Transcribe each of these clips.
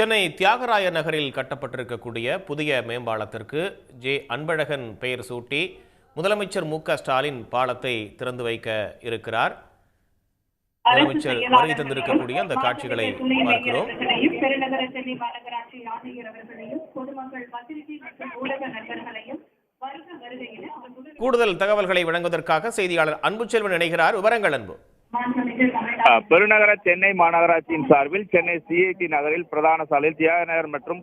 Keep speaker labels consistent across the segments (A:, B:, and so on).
A: சென்னை தியாகராய நகரில் கட்டப்பட்டிருக்கக்கூடிய புதிய மேம்பாலத்திற்கு ஜே. அன்பழகன் பெயர் சூட்டி முதலமைச்சர் மு. ஸ்டாலின் பாலத்தை திறந்து வைக்க இருக்கிறார். முதலமைச்சர் வருகை தந்திருக்கக்கூடிய அந்த காட்சிகளை பார்க்கிறோம்.
B: பெருநகர சென்னை மாநகராட்சி ஆணையர் அவர்களையும் பொதுமக்கள் பத்திரிகை மற்றும் ஊடக நண்பர்களையும் வருக வருக என அவர்களுடன்
A: கூடுதல் தகவல்களை வழங்குவதற்காக செய்தியாளர் அன்புச்செல்வன் இணைகிறார். விவரங்கள் அன்பு.
C: பெருநகர சென்னை மாநகராட்சியின் சார்பில் சென்னை சிஐடி நகரில் பிரதான சாலையில் தியாகநகர் மற்றும்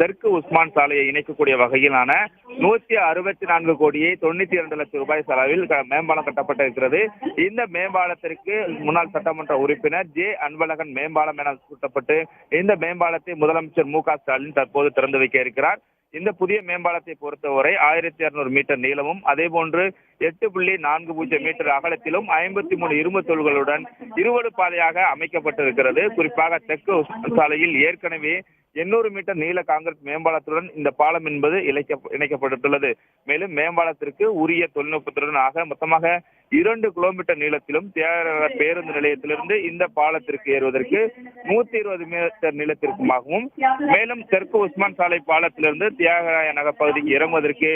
C: தெற்கு உஸ்மான் சாலையை இணைக்கக்கூடிய வகையிலான நூத்தி அறுபத்தி நான்கு கோடியே தொண்ணூத்தி இரண்டு லட்சம் ரூபாய் செலவில் மேம்பாலம் மேம்பாலம் கட்டப்பட்டிருக்கிறது. இந்த மேம்பாலத்திற்கு முன்னாள் சட்டமன்ற உறுப்பினர் ஜே அன்பழகன் மேம்பாலம் என சூட்டப்பட்டு இந்த மேம்பாலத்தை முதலமைச்சர் மு க ஸ்டாலின் தற்போது திறந்து வைக்க இருக்கிறார். இந்த புதிய மேம்பாலத்தை பொறுத்தவரை ஆயிரத்தி இருநூறு மீட்டர் நீளமும் அதே போன்று எட்டு புள்ளி நான்கு பூஜ்ஜியம் மீட்டர் அகலத்திலும் ஐம்பத்தி மூணு இரும்பு தொல்களுடன் இருவடு பாதையாக அமைக்கப்பட்டிருக்கிறது. குறிப்பாக தெற்கு சாலையில் ஏற்கனவே எண்ணூறு மீட்டர் நீள காங்கிரஸ் மேம்பாலத்துடன் இந்த பாலம் என்பது இணைக்க இணைக்கப்பட்டுள்ளது. மேலும் மேம்பாலத்திற்கு உரிய தொழில்நுட்பத்துடன் ஆக மொத்தமாக இரண்டு கிலோமீட்டர் நீளத்திலும் தியாகராய பேருந்து நிலையத்திலிருந்து இந்த பாலத்திற்கு ஏறுவதற்கு நூத்தி இருபது மீட்டர் நீளத்திற்குமாகவும் மேலும் தெற்கு உஸ்மான் சாலை பாலத்திலிருந்து தியாகராய நகர் பகுதிக்கு இறங்குவதற்கு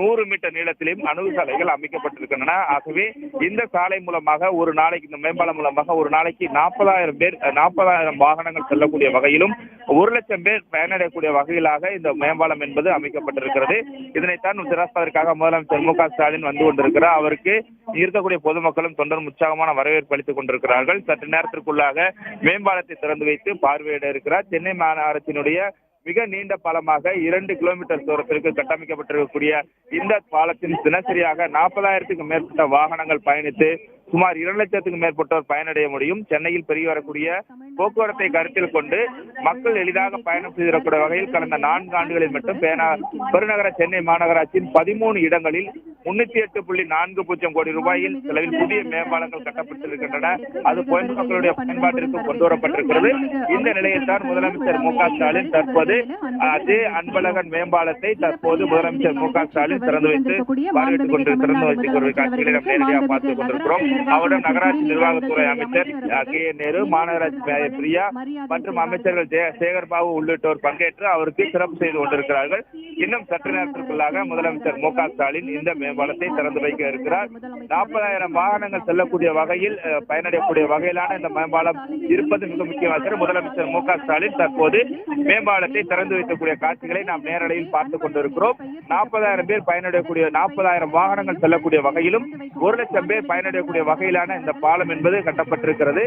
C: நூறு மீட்டர் நீளத்திலும் அணுகு சாலைகள் அமைக்கப்பட்டிருக்கின்றன. ஆகவே இந்த சாலை மூலமாக ஒரு நாளைக்கு இந்த மேம்பாலம் மூலமாக ஒரு நாளைக்கு நாற்பதாயிரம் பேர் நாற்பதாயிரம் வாகனங்கள் செல்லக்கூடிய வகையிலும் ஒரு லட்சம் பேர் பயனடையக்கூடிய வகையிலாக இந்த மேம்பாலம் என்பது அமைக்கப்பட்டிருக்கிறது. இதனைத்தான் திறப்பதற்காக முதலமைச்சர் மு க ஸ்டாலின் வந்து கொண்டிருக்கிறார். அவருக்கு இருக்கக்கூடிய பொதுமக்களும் தொண்டரும் உற்சாகமான வரவேற்பு அளித்துக் கொண்டிருக்கிறார்கள். சற்று நேரத்திற்குள்ளாக மேம்பாலத்தை திறந்து வைத்து பார்வையிட இருக்கிறார். சென்னை மாநகரத்தினுடைய மிக நீண்ட பாலமாக இரண்டு கிலோமீட்டர் தூரத்திற்கு கட்டமைக்கப்பட்டிருக்கக்கூடிய இந்த பாலத்தின் தினசரியாக நாற்பதாயிரத்துக்கு மேற்பட்ட வாகனங்கள் பயணித்து சுமார் இரண்டு லட்சத்துக்கு மேற்பட்டோர் பயனடைய முடியும். சென்னையில் பெருகி வரக்கூடிய போக்குவரத்தை கருத்தில் கொண்டு மக்கள் எளிதாக பயணம் செய்திடக்கூடிய வகையில் கடந்த நான்கு ஆண்டுகளில் மட்டும் பேனா பெருநகர சென்னை மாநகராட்சியின் பதிமூணு இடங்களில் முன்னூத்தி எட்டு புள்ளி நான்கு பூஜ்ஜியம் கோடி ரூபாயில் செலவில் புதிய மேம்பாலங்கள் கட்டப்பட்டிருக்கின்றன. அது மக்களுடைய பயன்பாட்டிற்கு கொண்டு வரப்பட்டிருக்கிறது. இந்த நிலையைத்தான் முதலமைச்சர் மு க ஸ்டாலின் தற்போது அதே அன்பழகன் மேம்பாலத்தை தற்போது முதலமைச்சர் மு க ஸ்டாலின் திறந்து வைத்து பார்வையிட்டுக் கொண்டு திறந்து வைத்துக் கொண்டு காட்சிகளை நாம் நேரடியாக பார்த்துக் கொண்டிருக்கிறோம். அவருடன் நகராட்சி நிர்வாகத்துறை அமைச்சர் கே. நேரு மாநகராட்சி பிரியா மற்றும் அமைச்சர்கள் சேகர் பாபு உள்ளிட்டோர் பங்கேற்று அவருக்கு சிறப்பு செய்து கொண்டிருக்கிறார்கள். இன்னும் சற்று நேரத்திற்குள்ளாக முதலமைச்சர் மு ஸ்டாலின் இந்த மேம்பாலத்தை திறந்து வைக்க இருக்கிறார். நாற்பதாயிரம் வாகனங்கள் செல்லக்கூடிய வகையில் பயனடையக்கூடிய வகையிலான இந்த மேம்பாலம் இருப்பது மிக முக்கியமாக முதலமைச்சர் மு ஸ்டாலின் தற்போது மேம்பாலத்தை திறந்து வைக்கக்கூடிய காட்சிகளை நாம் நேரலையில் பார்த்துக் கொண்டிருக்கிறோம். நாற்பதாயிரம் பேர் பயனடையக்கூடிய நாற்பதாயிரம் வாகனங்கள் செல்லக்கூடிய வகையிலும் ஒரு லட்சம் பேர் பயனடையக்கூடிய வகையிலான இந்த பாலம் என்பது கட்டப்பட்டிருக்கிறது.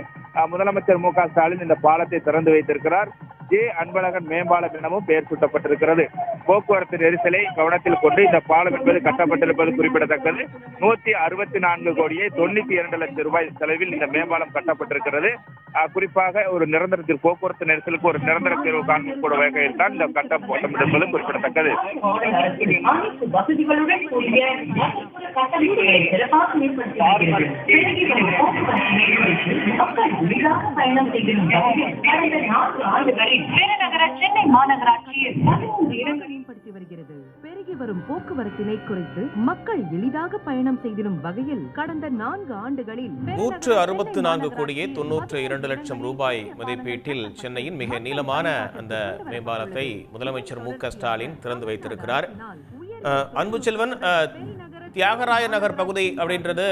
C: முதலமைச்சர் மு க ஸ்டாலின் இந்த பாலத்தை திறந்து வைத்திருக்கிறார். ஜே அன்பழகன் மேம்பாலம் எனவும் பெயர் சூட்டப்பட்டிருக்கிறது. போக்குவரத்து நெரிசலை கவனத்தில் கொண்டு இந்த பாலம் என்பது கட்டப்பட்டிருப்பது குறிப்பிடத்தக்கது. நூத்தி அறுபத்தி நான்கு கோடியே தொண்ணூத்தி இரண்டு லட்சம் ரூபாய் செலவில் இந்த மேம்பாலம் கட்டப்பட்டிருக்கிறது. குறிப்பாக ஒரு நிரந்தரத்தில் போக்குவரத்து நெரிசலுக்கு ஒரு நிரந்தர தீர்வு காணக்கூடிய வகையில் தான் இந்த கட்டம் என்பது குறிப்பிடத்தக்கது.
B: பயணம் செய்திடும் கடந்த நான்கு ஆண்டுகளில் பெருநகர சென்னை மாநகராட்சியில் பதிமூன்று இடங்களில்
D: மேம்படுத்தி வருகிறது. பெருகி வரும் போக்குவரத்தினை குறைத்து மக்கள் எளிதாக பயணம் செய்திடும் வகையில் கடந்த நான்கு ஆண்டுகளில்
A: நூற்று அறுபத்து நான்கு கோடியே தொன்னூற்று இரண்டு லட்சம் ரூபாய் மதிப்பீட்டில் சென்னையின் மிக நீளமான அந்த மேம்பாலத்தை முதலமைச்சர் மு க ஸ்டாலின் திறந்து வைத்திருக்கிறார். அஹ், அன்புச்செல்வன் அஹ், தியாகராய நகர் பகுதி அப்படின்றது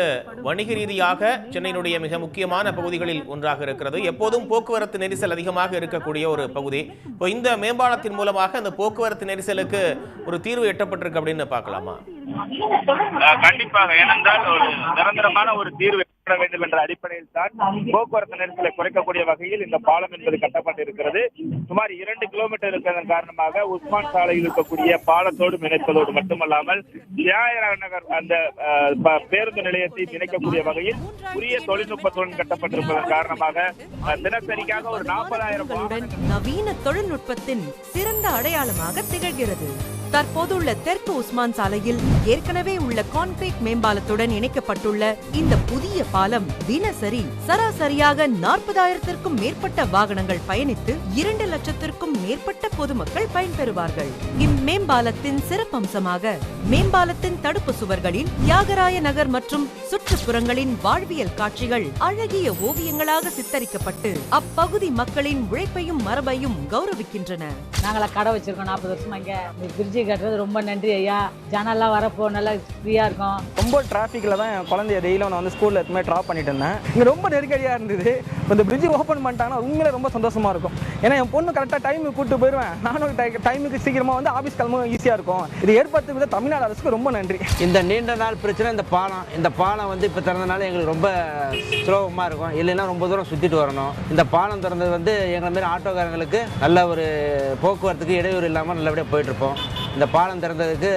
A: வணிக ரீதியாக சென்னையினுடைய மிக முக்கியமான பகுதிகளில் ஒன்றாக இருக்கிறது. எப்போதும் போக்குவரத்து நெரிசல் அதிகமாக இருக்கக்கூடிய ஒரு பகுதி. இப்போ இந்த மேம்பாலத்தின் மூலமாக அந்த போக்குவரத்து நெரிசலுக்கு ஒரு தீர்வு எட்டப்பட்டிருக்கு அப்படின்னு பார்க்கலாமா?
C: கண்டிப்பாக. ஏனென்றால் ஒரு நிரந்தரமான ஒரு தீர்வு ஏற்பட வேண்டும் என்ற அடிப்படையில் தான் போக்குவரத்து நெரிசலை குறைக்கக்கூடிய வகையில் இந்த பாலம் என்பது கட்டப்பட்டிருக்கிறது. சுமார் இரண்டு கிலோமீட்டர் இருக்கிறதன் காரணமாக உஸ்மான் சாலையில் இருக்கக்கூடிய பாலத்தோடு இணைப்பதோடு மட்டுமல்லாமல் நகர் அந்த பேருந்து நிலையத்தை இணைக்கக்கூடிய வகையில் உரிய தொழில்நுட்பத்துடன் கட்டப்பட்டிருப்பதன் காரணமாக தினசரிக்காக ஒரு நாற்பதாயிரம்
E: நவீன தொழில்நுட்பத்தின் சிறந்த அடையாளமாக திகழ்கிறது.
D: தற்போதுள்ள தெற்கு உஸ்மான் சாலையில் ஏற்கனவே உள்ள கான்கிரீட் மேம்பாலத்துடன் இணைக்கப்பட்டுள்ள இந்த புதிய பாலம் தினசரி சராசரியாக நாற்பதாயிரத்திற்கும் மேற்பட்ட வாகனங்கள் பயணித்து இரண்டு லட்சத்திற்கும் மேற்பட்ட பொதுமக்கள் பயன்பெறுவார்கள். இம்மேம்பாலத்தின் சிறப்பம்சமாக மேம்பாலத்தின் தடுப்பு சுவர்களில் தியாகராய நகர் மற்றும் சுற்றுப்புறங்களின் வாழ்வியல் காட்சிகள் அழகிய ஓவியங்களாக சித்தரிக்கப்பட்டு அப்பகுதி மக்களின் உழைப்பையும் மரபையும் கௌரவிக்கின்றன.
E: நாங்களா கடை வச்சிருக்கோம் நாற்பது வருஷமா இங்க. இந்த பிரிட்ஜி கட்டுறது ரொம்ப நன்றி ஐயா. ஜனெல்லாம் வரப்போ நல்லா ஃப்ரீயா இருக்கும்.
F: ரொம்ப டிராஃபிக்கில் தான் என் குழந்தைய டெய்லியும் நான் வந்து ஸ்கூலில் எதுவுமே ட்ராப் பண்ணிட்டு இருந்தேன். இங்கே ரொம்ப நெருக்கடியாக இருந்தது. இந்த பிரிட்ஜ் ஓப்பன் பண்ணிட்டாங்கன்னா உண்மையிலே ரொம்ப சந்தோஷமாக இருக்கும். ஏன்னா என் பொண்ணு கரெக்டாக டைமுக்கு கூப்பிட்டு போயிடுவேன் நானும் டைமுக்கு சீக்கிரமாக வந்து ஆஃபீஸ் கிளம்ப ஈஸியாக இருக்கும். இது ஏற்படுத்தி வித தமிழ்நாடு அரசுக்கு ரொம்ப நன்றி.
G: இந்த நீண்ட நாள் பிரச்சனை இந்த பாலம் இந்த பாலம் வந்து இப்போ திறந்தனால எங்களுக்கு ரொம்ப சுலபமாக இருக்கும். இல்லைன்னா ரொம்ப தூரம் சுற்றிட்டு வரணும். இந்த பாலம் திறந்தது வந்து எங்களை மாதிரி ஆட்டோக்காரங்களுக்கு நல்ல ஒரு போக்குவரத்துக்கு இடையூறு இல்லாமல் நல்லபடியாக போயிட்டுருப்போம் இந்த பாலம் திறந்ததுக்கு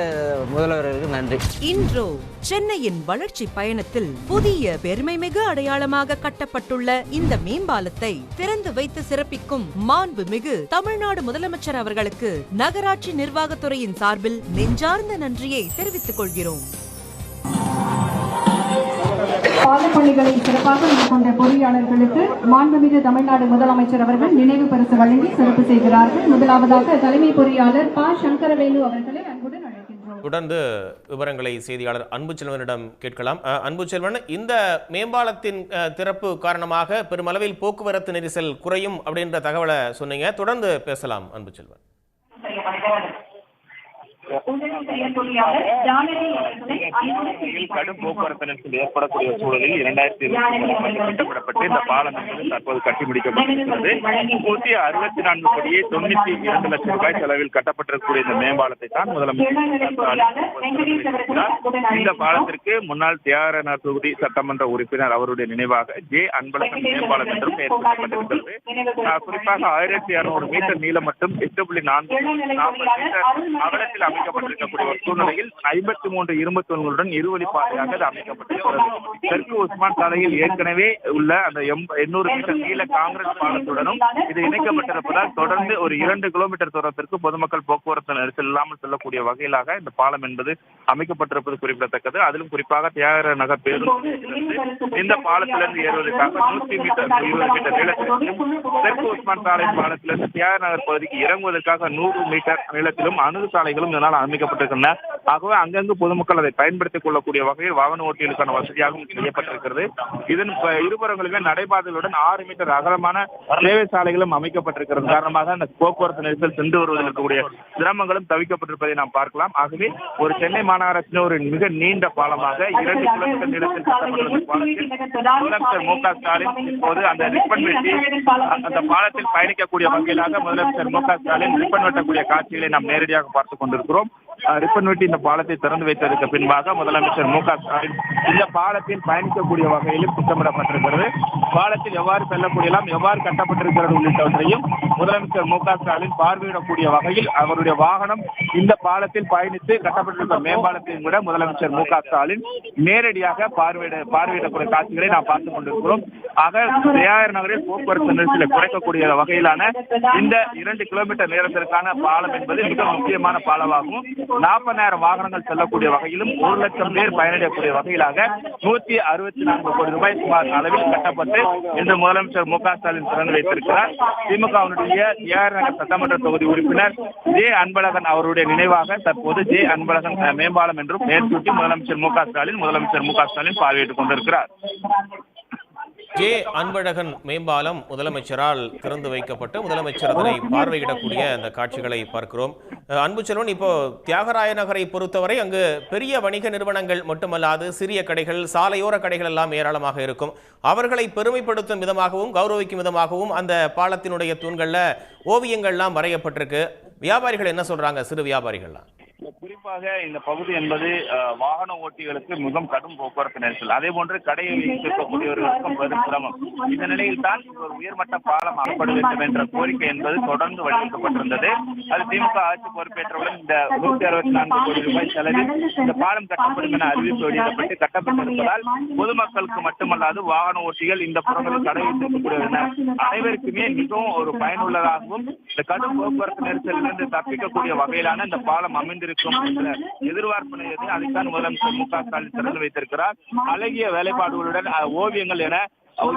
G: முதல்வர்களுக்கு நன்றி.
D: இன்றோ சென்னையின் வளர்ச்சி பயணத்தில் புதிய பெருமை மிகு அடையாளமாக கட்டப்பட்டுள்ள இந்த மேம்பாலத்தை திறந்து வைத்து சிறப்பிக்கும் மாண்பு மிகு தமிழ்நாடு முதலமைச்சர் அவர்களுக்கு நகராட்சி நிர்வாகத்துறையின் சார்பில் நெஞ்சார்ந்த நன்றியை தெரிவித்துக் கொள்கிறோம்.
H: பாலப்பணிகளை சிறப்பாக மேற்கொண்ட பொறியாளர்களுக்கு மாண்புமிகு தமிழ்நாடு முதலமைச்சர் அவர்கள் நினைவு பரிசு வழங்கி சிறப்பு செய்கிறார்கள். முதலாவதாக தலைமை பொறியாளர் ப. சங்கரவேலு அவர்களை அன்புடன் அழைக்கின்றோம்.
A: தொடர்ந்து விவரங்களை செய்தியாளர் அன்புச்செல்வனிடம் கேட்கலாம். அஹ், அன்புச்செல்வன் இந்த மேம்பாலத்தின் திறப்பு காரணமாக பெருமளவில் போக்குவரத்து நெரிசல் குறையும் அப்படின்ற தகவலை சொன்னீங்க. தொடர்ந்து பேசலாம் அன்புச்செல்வன்.
B: உதவி செய்ய பொறியாளர் ஜானகி அவர்களை அன்புடன்
C: சாலையில் கடும் போக்குவரத்து நெரிசல் ஏற்படக்கூடிய சூழலில் இரண்டாயிரத்தி இருபத்தி இந்த பாலம் என்பது தற்போது கட்டி முடிக்கப்பட்டிருக்கிறது. நூற்றி அறுபத்தி நான்கு கோடியே தொண்ணூத்தி இரண்டு லட்சம் ரூபாய் செலவில் கட்டப்பட்டிருக்கக்கூடிய இந்த மேம்பாலத்தை தான் முதலமைச்சர் இந்த பாலத்திற்கு முன்னாள் தியாகராயர் தொகுதி சட்டமன்ற உறுப்பினர் அவருடைய நினைவாக ஜே. அன்பழகன் மேம்பாலம் என்றும் பெயர் சூட்டப்பட்டிருக்கிறது குறிப்பாக ஆயிரத்தி இருநூறு மீட்டர் நீளம் மற்றும் எட்டு புள்ளி நான்கு நாற்பது மீட்டர் அகலத்தில் அமைக்கப்பட்டிருக்கக்கூடிய ஒரு சூழ்நிலையில் ஐம்பத்தி மூன்று இரும்பு தூண்களுடன் இருவழி பாதையாக அது அமைக்கப்பட்டிருக்கிறது. தெற்கு உஸ்மான் சாலையில் ஏற்கனவே உள்ள அந்த எண்ணூறு மீட்டர் நீள காங்கிரஸ் பாலத்துடனும் இது இணைக்கப்பட்டிருப்பதால் தொடர்ந்து ஒரு இரண்டு கிலோமீட்டர் தூரத்திற்கு பொதுமக்கள் போக்குவரத்து நெரிசல் இல்லாமல் செல்லக்கூடிய வகையிலாக இந்த பாலம் என்பது அமைக்கப்பட்டிருப்பது குறிப்பிடத்தக்கது. அதிலும் குறிப்பாக தியாகர நகர் பேருந்து இந்த பாலத்திலிருந்து ஏறுவதற்காக நூற்றி மீட்டர் இருபது மீட்டர் நீளத்திலும் தெற்கு உஸ்மான் சாலை பாலத்திலிருந்து தியாக நகர் பகுதிக்கு இறங்குவதற்காக நூறு மீட்டர் நீளத்திலும் அணுகு சாலைகளும் இதனால் அமைக்கப்பட்டிருக்கின்றன ஆகவே அங்கங்கு பொதுமக்கள் அதை பயன்படுத்திக் கொள்ளக்கூடிய வகையில் வாகன ஓட்டிகளுக்கான வசதியாகவும் செய்யப்பட்டிருக்கிறது. இதன் இருபுறங்களுமே நடைபாதைகளுடன் ஆறு மீட்டர் அகலமான சேவை சாலைகளும் அமைக்கப்பட்டிருக்கிறது. காரணமாக அந்த போக்குவரத்து நெரிசல் சென்று வருவதில் இருக்கக்கூடிய சிரமங்களும் தவிக்கப்பட்டிருப்பதை நாம் பார்க்கலாம். ஆகவே ஒரு சென்னை மாநகராட்சியின் ஒரு மிக நீண்ட பாலமாக இரண்டு கிலோமீட்டர் நீளத்தில் முதலமைச்சர் மு க. ஸ்டாலின் இப்போது அந்த ரிப்பன் வெட்டி அந்த பாலத்தில் பயணிக்கக்கூடிய வகையிலாக முதலமைச்சர் மு க. ஸ்டாலின் ரிப்பன் வெட்டக்கூடிய காட்சிகளை நாம் நேரடியாக பார்த்துக் கொண்டிருக்கிறோம். அஹ், ரிப்பன் வெட்டி இந்த பாலத்தை திறந்து வைத்ததற்கு பின்பாக முதலமைச்சர் மு க ஸ்டாலின் இந்த பாலத்தில் பயணிக்கக்கூடிய வகையிலும் திட்டமிடப்பட்டிருக்கிறது. பாலத்தில் எவ்வாறு செல்லக்கூடியலாம் எவ்வாறு கட்டப்பட்டிருக்கிறது உள்ளிட்டவற்றையும் முதலமைச்சர் மு க ஸ்டாலின் பார்வையிடக்கூடிய வகையில் அவருடைய வாகனம் இந்த பாலத்தில் பயணித்து கட்டப்பட்டிருக்கிற மேம்பாலத்தையும் கூட முதலமைச்சர் மு க ஸ்டாலின் நேரடியாக பார்வையிட பார்வையிடக்கூடிய காட்சிகளை நாம் பார்த்துக் கொண்டிருக்கிறோம். ஆக தியாகர் நகரில் போக்குவரத்து நெரிசலை குறைக்கக்கூடிய வகையிலான இந்த இரண்டு கிலோமீட்டர் நேரத்திற்கான பாலம் என்பது மிக முக்கியமான பாலமாகும். நாற்பதாயிரம் வாகனங்கள் செல்லக்கூடிய வகையிலும் ஒரு லட்சம் பேர் பயனடையக்கூடிய வகையிலாக நூத்தி அறுபத்தி நான்கு கோடி ரூபாய் சுமார் அளவில் கட்டப்பட்டு இன்று முதலமைச்சர் மு க ஸ்டாலின் திறந்து வைத்திருக்கிறார். திமுகவினுடைய ஏஆர் நகர் சட்டமன்ற தொகுதி உறுப்பினர் ஜே அன்பழகன் அவருடைய நினைவாக தற்போது ஜே அன்பழகன் மேம்பாலம் என்றும் மேற்கூட்டி முதலமைச்சர் மு க ஸ்டாலின் முதலமைச்சர் மு க ஸ்டாலின் பார்வையிட்டுக் கொண்டிருக்கிறார்.
A: ஜே. அன்பழகன் மேம்பாலம் முதலமைச்சரால் திறந்து வைக்கப்பட்டு முதலமைச்சர் அதனை பார்வையிடக்கூடிய அந்த காட்சிகளை பார்க்கிறோம். அன்பு செல்வன் இப்போ தியாகராய நகரை பொறுத்தவரை அங்கு பெரிய வணிக நிறுவனங்கள் மட்டுமல்லாது சிறிய கடைகள் சாலையோர கடைகள் எல்லாம் ஏராளமாக இருக்கும். அவர்களை பெருமைப்படுத்தும் விதமாகவும் கௌரவிக்கும் விதமாகவும் அந்த பாலத்தினுடைய தூண்களில் ஓவியங்கள்லாம் வரையப்பட்டிருக்கு. வியாபாரிகள் என்ன சொல்றாங்க? சிறு வியாபாரிகள்லாம்.
C: குறிப்பாக இந்த பகுதி என்பது வாகன ஓட்டிகளுக்கு மிகவும் கடும் போக்குவரத்து நெரிசல். அதே போன்று கடையை வைத்திருக்கக்கூடியவர்களுக்கும் பெரும் சிரமம். இந்த நிலையில் தான் ஒரு உயர்மட்ட பாலம் அமைப்பட வேண்டும் என்ற கோரிக்கை என்பது தொடர்ந்து வலியுறுத்தப்பட்டிருந்தது. அது திமுக ஆட்சி பொறுப்பேற்றவுடன் இந்த நூத்தி அறுபத்தி நான்கு கோடி ரூபாய் செலவில் இந்த பாலம் கட்டப்படும் என அறிவிப்பு வெளியிடப்பட்டு கட்டப்பட்டிருப்பதால் பொதுமக்களுக்கு மட்டுமல்லாது வாகன ஓட்டிகள் இந்த புறங்களில் கடை வைத்திருக்கக்கூடியவர்கள் அனைவருக்குமே மிகவும் ஒரு பயனுள்ளதாகவும் இந்த கடும் போக்குவரத்து நெரிசலிலிருந்து தப்பிக்கக்கூடிய வகையிலான இந்த பாலம் அமைந்திருக்கும் என்ற எதிர்பார்ப்பு நிலையத்தை அதைத்தான் முதலமைச்சர் மு க ஸ்டாலின் திறந்து வைத்திருக்கிறார். அழகிய வேலைப்பாடுகளுடன் ஓவியங்கள் என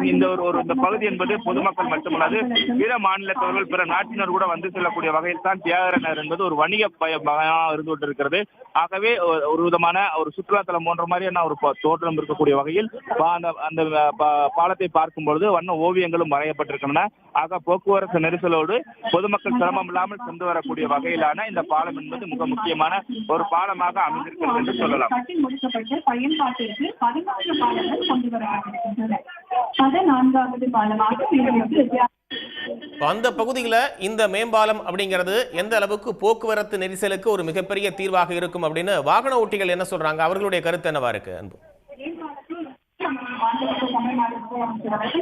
C: இந்த ஒரு ஒரு இந்த பகுதி என்பது பொதுமக்கள் மட்டுமல்லாது பிற மாநிலத்தவர்கள் பிற நாட்டினர் கூட வந்து செல்லக்கூடிய வகையில் தான் தியாகரனர் என்பது ஒரு வணிக பய பயமாக இருந்து கொண்டிருக்கிறது. ஆகவே ஒரு- விதமான ஒரு சுற்றுலாத்தலம் போன்ற மாதிரியான ஒரு தோற்றம் இருக்கக்கூடிய வகையில் அந்த அந்த பாலத்தை பார்க்கும் பொழுது வண்ண ஓவியங்களும் வரையப்பட்டிருக்கின்றன. ஆக போக்குவரத்து நெரிசலோடு பொதுமக்கள் சிரமம் இல்லாமல் சென்று வரக்கூடிய வகையிலான இந்த பாலம் என்பது மிக முக்கியமான ஒரு பாலமாக அமைந்திருக்கிறது என்று சொல்லலாம்.
H: பதினான்காவது பாலமாக
A: அந்த பகுதியில் இந்த மேம்பாலம் அப்படிங்கிறது எந்த அளவுக்கு போக்குவரத்து நெரிசலுக்கு ஒரு மிகப்பெரிய தீர்வாக இருக்கும் அப்படின்னு வாகன ஓட்டிகள் என்ன சொல்றாங்க? அவர்களுடைய கருத்து என்னவா இருக்கு அன்பு?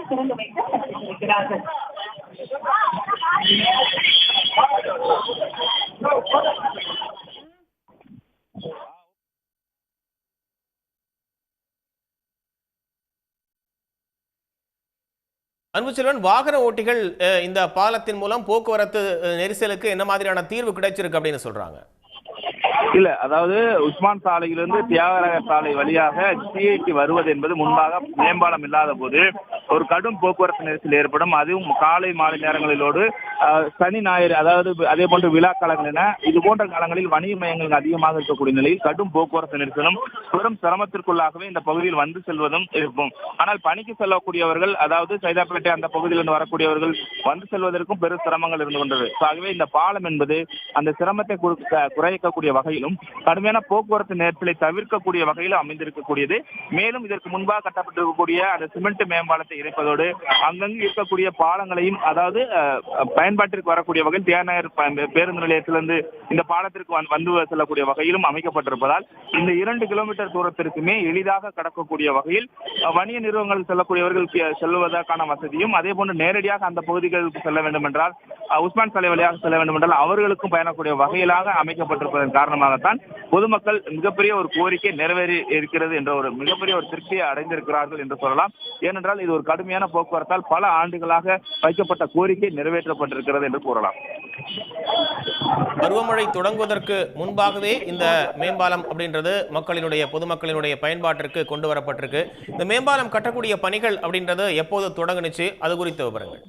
H: திறந்து வைக்க
A: அன்பு செல்வன் வாகன ஓட்டிகள் இந்த பாலத்தின் மூலம் போக்குவரத்து நெரிசலுக்கு என்ன மாதிரியான தீர்வு கிடைச்சிருக்கு அப்படின்னு சொல்றாங்க?
C: இல்ல அதாவது உஸ்மான் சாலையிலிருந்து தியாகராய சாலை வழியாக சிஐடி வருவது என்பது முன்பாக மேம்பாலம் இல்லாத போது ஒரு கடும் போக்குவரத்து நெரிசல் ஏற்படும். அதுவும் காலை மாலை நேரங்களிலோடு சனி ஞாயிறு அதாவது அதே போன்ற விழா காலங்கள் என இது போன்ற காலங்களில் வணிக மையங்கள் அதிகமாக இருக்கக்கூடிய நிலையில் கடும் போக்குவரத்து நெரிசலும் பெரும் சிரமத்திற்குள்ளாகவே இந்த பகுதியில் வந்து செல்வதும் இருக்கும். ஆனால் பணிக்கு செல்லக்கூடியவர்கள் அதாவது சைதாப்பேட்டை அந்த பகுதியிலிருந்து வரக்கூடியவர்கள் வந்து செல்வதற்கும் பெரும் சிரமங்கள் இருந்து கொண்டது. ஆகவே இந்த பாலம் என்பது அந்த சிரமத்தை குறைக்கக்கூடிய வகையிலும் கடுமையான போக்குவரத்து நெரிசலை தவிர்க்கக்கூடிய வகையிலும் அமைந்திருக்கக்கூடியது. மேலும் இதற்கு முன்பாக கட்டப்பட்டிருக்கக்கூடிய அந்த சிமெண்ட் மேம்பாலத்தை இணைப்பதோடு அங்கங்கு இருக்கக்கூடிய பாலங்களையும் அதாவது பயன் பயன்பாட்டிற்கு வரக்கூடிய வகையில் தியாநகர் பேருந்து நிலையத்திலிருந்து இந்த பாலத்திற்கு வந்து- செல்லக்கூடிய வகையிலும் அமைக்கப்பட்டிருப்பதால் இந்த இரண்டு கிலோமீட்டர் தூரத்திற்குமே எளிதாக கடக்கக்கூடிய வகையில் வணிக நிறுவனங்கள் செல்லக்கூடியவர்கள் செல்வதற்கான வசதியும் அதே போன்று நேரடியாக அந்த பகுதிகளுக்கு செல்ல வேண்டும் என்றால் உஸ்மான் சாலை வழியாக செல்ல வேண்டும் என்றால் அவர்களுக்கும் பயணக்கூடிய வகையிலாக அமைக்கப்பட்டிருப்பதன் காரணமாகத்தான் பொதுமக்கள் மிகப்பெரிய ஒரு கோரிக்கை நிறைவேறி இருக்கிறது என்ற ஒரு மிகப்பெரிய ஒரு திருப்தியை அடைந்திருக்கிறார்கள் என்று சொல்லலாம். ஏனென்றால் இது ஒரு கடுமையான போக்குவரத்தால் பல ஆண்டுகளாக வைக்கப்பட்ட கோரிக்கை இருக்கிறது என்று கூறலாம்.
A: பருவமழை தொடங்குவதற்கு முன்பாகவே இந்த மேம்பாலம் அப்படின்றது மக்களினுடைய பொதுமக்களினுடைய பயன்பாட்டிற்கு கொண்டு வரப்பட்டிருக்கு. இந்த மேம்பாலம் கட்டக்கூடிய பணிகள் அப்படின்றது எப்போது தொடங்குனுச்சு? அது குறித்த விவரங்கள்.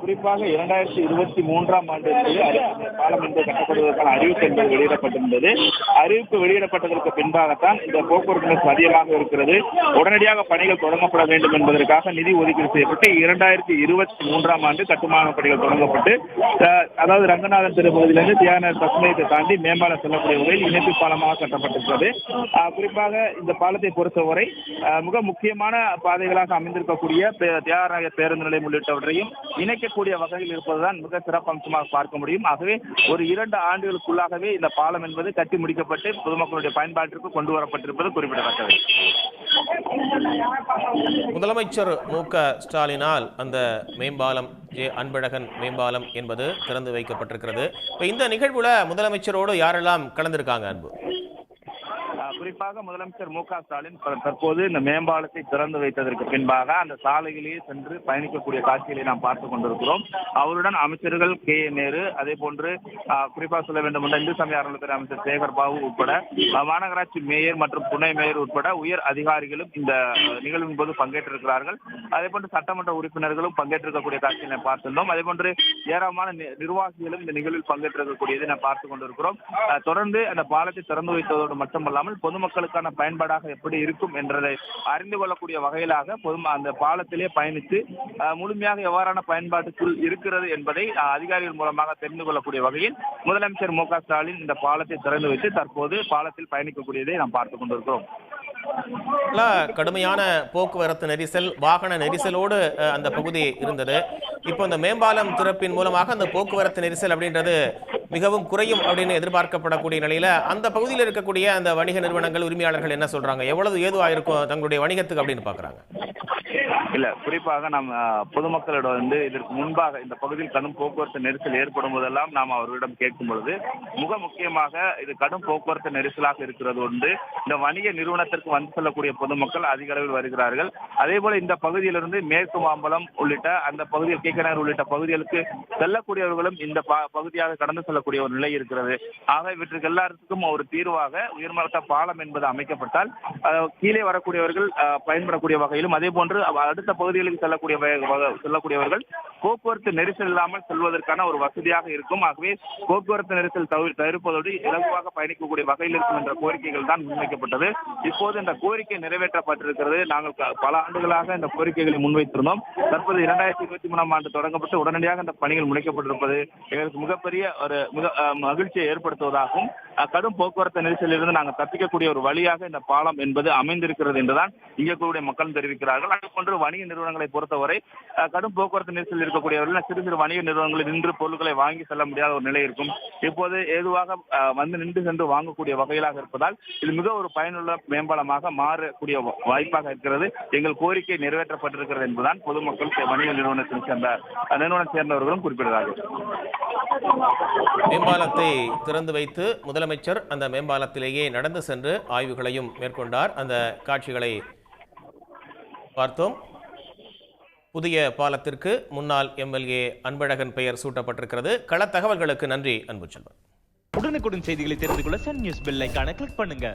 C: குறிப்பாக இரண்டாயிரத்தி இருபத்தி மூன்றாம் ஆண்டு பாலம் கட்டப்படுவதற்கான அறிவிப்பு என்பது வெளியிடப்பட்டிருந்தது. அறிவிப்பு வெளியிடப்பட்டதற்கு பின்பாகத்தான் இந்த போக்குவரத்து நெரிசல் அதிகமாக இருக்கிறது. உடனடியாக பணிகள் தொடங்கப்பட வேண்டும் என்பதற்காக நிதி ஒதுக்கீடு செய்யப்பட்டு இரண்டாயிரத்தி இருபத்தி மூன்றாம் ஆண்டு கட்டுமான பணிகள் தொடங்கப்பட்டு அதாவது ரங்கநாதன் திருப்பகுதியிலிருந்து தியாகநகர் பசுமையத்தை தாண்டி மேம்பாலம் செல்லக்கூடிய வகையில் இணைப்பு பாலமாக கட்டப்பட்டிருக்கிறது. குறிப்பாக இந்த பாலத்தை பொறுத்தவரை மிக முக்கியமான பாதைகளாக அமைந்திருக்கக்கூடிய தியாகராய பேருந்து நிலையம் உள்ளிட்டவற்றையும் இணைக்கக்கூடிய வகையில் இருப்பதுதான் மிக சிறப்பம்சமாக பார்க்க முடியும். ஆகவே ஒரு இரண்டு ஆண்டுகளுக்குள்ளாகவே இந்த பாலம் என்பது கட்டி முடிக்கப்பட்டு பொதுமக்களுடைய பயன்பாட்டிற்கு கொண்டு வரப்பட்டிருப்பது குறிப்பிடத்தக்கது.
A: முதலமைச்சர் மு. க. ஸ்டாலினால் அந்த மேம்பாலம் ஜே. அன்பழகன் மேம்பாலம் என்பது திறந்து வைக்கப்பட்டிருக்கிறது. இப்போ இந்த நிகழ்வுல முதலமைச்சரோடு யாரெல்லாம் கலந்திருக்காங்க அன்பு?
C: குறிப்பாக முதலமைச்சர் மு ஸ்டாலின் தற்போது இந்த மேம்பாலத்தை திறந்து வைத்ததற்கு பின்பாக அந்த சாலையிலேயே சென்று பயணிக்கக்கூடிய காட்சிகளை நாம் பார்த்து கொண்டிருக்கிறோம். அவருடன் அமைச்சர்கள் கே. ஏ. நேரு அதே போன்று குறிப்பாக சொல்ல வேண்டும் என்ற இந்து சமய அறநிலையத்துறை அமைச்சர் சேகர் பாபு உட்பட மாநகராட்சி மேயர் மற்றும் துணை மேயர் உட்பட உயர் அதிகாரிகளும் இந்த நிகழ்வின் போது பங்கேற்றிருக்கிறார்கள். அதே போன்று சட்டமன்ற உறுப்பினர்களும் பங்கேற்றிருக்கக்கூடிய காட்சியை பார்த்திருந்தோம். அதே போன்று ஏராளமான நிர்வாகிகளும் இந்த நிகழ்வில் பங்கேற்றிருக்கக்கூடியதை நாம் பார்த்து கொண்டிருக்கிறோம். தொடர்ந்து அந்த பாலத்தை திறந்து வைத்ததோடு மட்டுமல்லாமல் பொதுமக்களுக்கான பயன்பாடாக எப்படி இருக்கும் என்றதை அறிந்து கொள்ளக்கூடிய வகையிலாக பொது அந்த பாலத்திலே பயணித்து முழுமையாக எவ்வாறான பயன்பாட்டுக்குள் இருக்கிறது என்பதை அதிகாரிகள் மூலமாக தெரிந்து கொள்ளக்கூடிய வகையில் முதலமைச்சர் மு க ஸ்டாலின் இந்த பாலத்தை திறந்து வைத்து தற்போது பாலத்தில் பயணிக்கக்கூடியதை நாம் பார்த்து கொண்டிருக்கிறோம்.
A: கடுமையான போக்குவரத்து நெரிசல் வாகன நெரிசலோடு அந்த பகுதி இருந்தது. இப்போ இந்த மேம்பாலம் திறப்பின் மூலமாக அந்த போக்குவரத்து நெரிசல் அப்படின்றது மிகவும் குறையும் அப்படின்னு எதிர்பார்க்கப்படக்கூடிய நிலையில அந்த பகுதியில் இருக்கக்கூடிய அந்த வணிக நிறுவனங்கள் உரிமையாளர்கள் என்ன சொல்றாங்க? எவ்வளவு ஏதுவாயிருக்கும் தங்களுடைய வணிகத்துக்கு அப்படின்னு பாக்குறாங்க.
C: இல்ல குறிப்பாக நாம் பொதுமக்களோட பொதுமக்களிடம் வந்து இதற்கு முன்பாக இந்த பகுதியில் கடும் போக்குவரத்து நெரிசல் ஏற்படும் போதெல்லாம் நாம் அவர்களிடம் கேட்கும் பொழுது மிக முக்கியமாக இது கடும் போக்குவரத்து நெரிசலாக இருக்கிறது ஒன்று இந்த வணிக நிறுவனத்திற்கு வந்து செல்லக்கூடிய பொதுமக்கள் அதிக அளவில் வருகிறார்கள். அதே போல இந்த பகுதியிலிருந்து மேற்கு மாம்பலம் உள்ளிட்ட அந்த பகுதியில் கேக்கநகர் உள்ளிட்ட பகுதிகளுக்கு செல்லக்கூடியவர்களும் இந்த ப- பகுதியாக கடந்து செல்லக்கூடிய ஒரு நிலை இருக்கிறது. ஆக இவற்றுக்கு எல்லாருக்கும் ஒரு தீர்வாக உயர்மட்ட பாலம் என்பது அமைக்கப்பட்டால் கீழே வரக்கூடியவர்கள் பயன்படக்கூடிய வகையிலும் அதே போன்று அடுத்த அடுத்த பகுதிகளுக்கு செல்லக்கூடிய செல்லக்கூடியவர்கள் போக்குவரத்து நெரிசல் இல்லாமல் செல்வதற்கான ஒரு வசதியாக இருக்கும். ஆகவே போக்குவரத்து நெரிசல் தவிர்ப்பதோடு இலகுவாக பயணிக்கக்கூடிய வகையில் இருக்கும் என்ற கோரிக்கைகள் தான் முன்வைக்கப்பட்டது. இப்போது இந்த கோரிக்கை நிறைவேற்றப்பட்டிருக்கிறது. நாங்கள் பல ஆண்டுகளாக இந்த கோரிக்கைகளை முன்வைத்திருந்தோம். தற்போது இரண்டாயிரத்தி இருபத்தி மூணாம் ஆண்டு தொடங்கப்பட்டு உடனடியாக இந்த பணிகள் முடிக்கப்பட்டிருப்பது எங்களுக்கு மிகப்பெரிய ஒரு மிக மகிழ்ச்சியை ஏற்படுத்துவதாகவும் கடும் போக்குவரத்து நெரிசலிலிருந்து நாங்கள் தப்பிக்கக்கூடிய ஒரு வழியாக இந்த பாலம் என்பது அமைந்திருக்கிறது என்றுதான் இங்கே கூடிய மக்கள் தெரிவிக்கிறார்கள். அதுபோன்று வணிக நிறுவனங்களை பொறுத்தவரை கடும் போக்குவரத்து நெரிசல் இருக்கக்கூடியவர்கள் சிறு சிறு வணிக நிறுவனங்களில் நின்று பொருட்களை வாங்கி செல்ல முடியாத ஒரு நிலை இருக்கும். இப்போது ஏதுவாக வந்து நின்று சென்று வாங்கக்கூடிய வகையிலாக இருப்பதால் இது மிக ஒரு பயனுள்ள மேம்பாலமாக மாறக்கூடிய வாய்ப்பாக இருக்கிறது. எங்கள் கோரிக்கை நிறைவேற்றப்பட்டிருக்கிறது என்பதுதான் பொதுமக்கள் வணிக நிறுவனத்தில் சேர்ந்த நிறுவனம் சேர்ந்தவர்களும் குறிப்பிடுகிறார்கள்.
A: மேம்பாலத்தை திறந்து வைத்து முதலமைச்சர் அந்த மேம்பாலத்திலேயே நடந்து சென்று ஆய்வுகளையும் மேற்கொண்டார். அந்த காட்சிகளை பார்த்தோம். புதிய பாலத்திற்கு முன்னாள் எம்எல்ஏ அன்பழகன் பெயர் சூட்டப்பட்டிருக்கிறது. கள தகவல்களுக்கு நன்றி அன்புச்செல்வன்.
I: உடனுக்குடன் செய்திகளை தெரிந்து கொள்ள சன் நியூஸ் பெல்லைக்கான கிளிக் பண்ணுங்க.